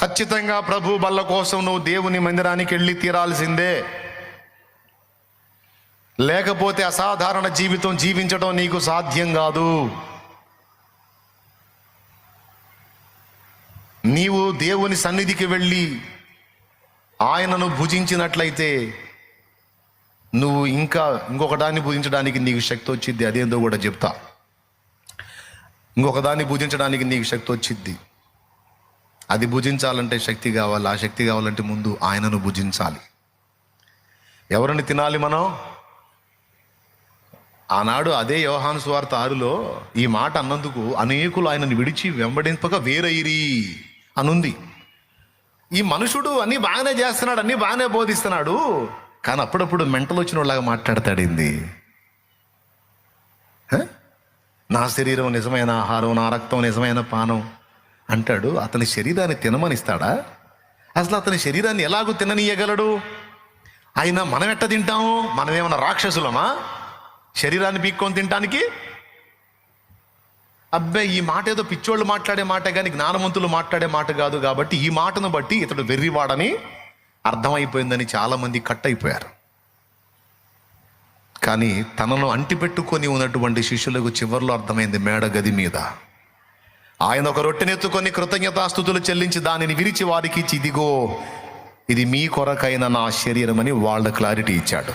ఖచ్చితంగా ప్రభు బల్ల కోసం నువ్వు దేవుని మందిరానికి వెళ్ళి తీరాల్సిందే. లేకపోతే అసాధారణ జీవితం జీవించడం నీకు సాధ్యం కాదు. నీవు దేవుని సన్నిధికి వెళ్ళి ఆయనను భుజించినట్లయితే నువ్వు ఇంకా ఇంకొకదాన్ని భుజించడానికి నీకు శక్తి వచ్చిద్ది అదేందో కూడా చెప్తా. ఇంకొకదాన్ని భుజించడానికి నీకు శక్తి వచ్చిద్ది. అది భుజించాలంటే శక్తి కావాలి ఆ శక్తి కావాలంటే ముందు ఆయనను భుజించాలి. ఎవరిని తినాలి మనం? ఆనాడు అదే యోహాను స్వార్థ ఆరులో ఈ మాట అన్నందుకు అనేకులు ఆయనను విడిచి వెంబడింపక వేరైరి అనుంది. ఈ మనుషుడు అన్నీ బాగానే చేస్తున్నాడు అన్నీ బాగానే బోధిస్తున్నాడు కానీ అప్పుడప్పుడు మెంటలు వచ్చిన వాళ్ళగా మాట్లాడతాడింది నా శరీరం నిజమైన ఆహారం నా రక్తం నిజమైన పానం. అంటాడు అతని శరీరాన్ని తినమనిస్తాడా? అసలు అతని శరీరాన్ని ఎలాగూ తిననీయగలడు? అయినా మనం ఎట్ట తింటాము? మనమేమన్నా రాక్షసులమా? శరీరాన్ని పీక్కొని తినటానికి? అబ్బాయి ఈ మాట ఏదో పిచ్చోళ్ళు మాట్లాడే మాట కానీ జ్ఞానవంతులు మాట్లాడే మాట కాదు కాబట్టి ఈ మాటను బట్టి ఇతడు వెర్రివాడని అర్థమైపోయిందని చాలామంది కట్ అయిపోయారు కానీ తనను అంటిపెట్టుకొని ఉన్నటువంటి శిష్యులకు చివర్లో అర్థమైంది మేడ గది మీద. ఆయన ఒక రొట్టెనెత్తుకొని కృతజ్ఞతాస్థుతులు చెల్లించి దానిని విరిచి వారికి ఇచ్చి ఇదిగో ఇది మీ కొరకైన నా శరీరం అని వాళ్ళ క్లారిటీ ఇచ్చాడు.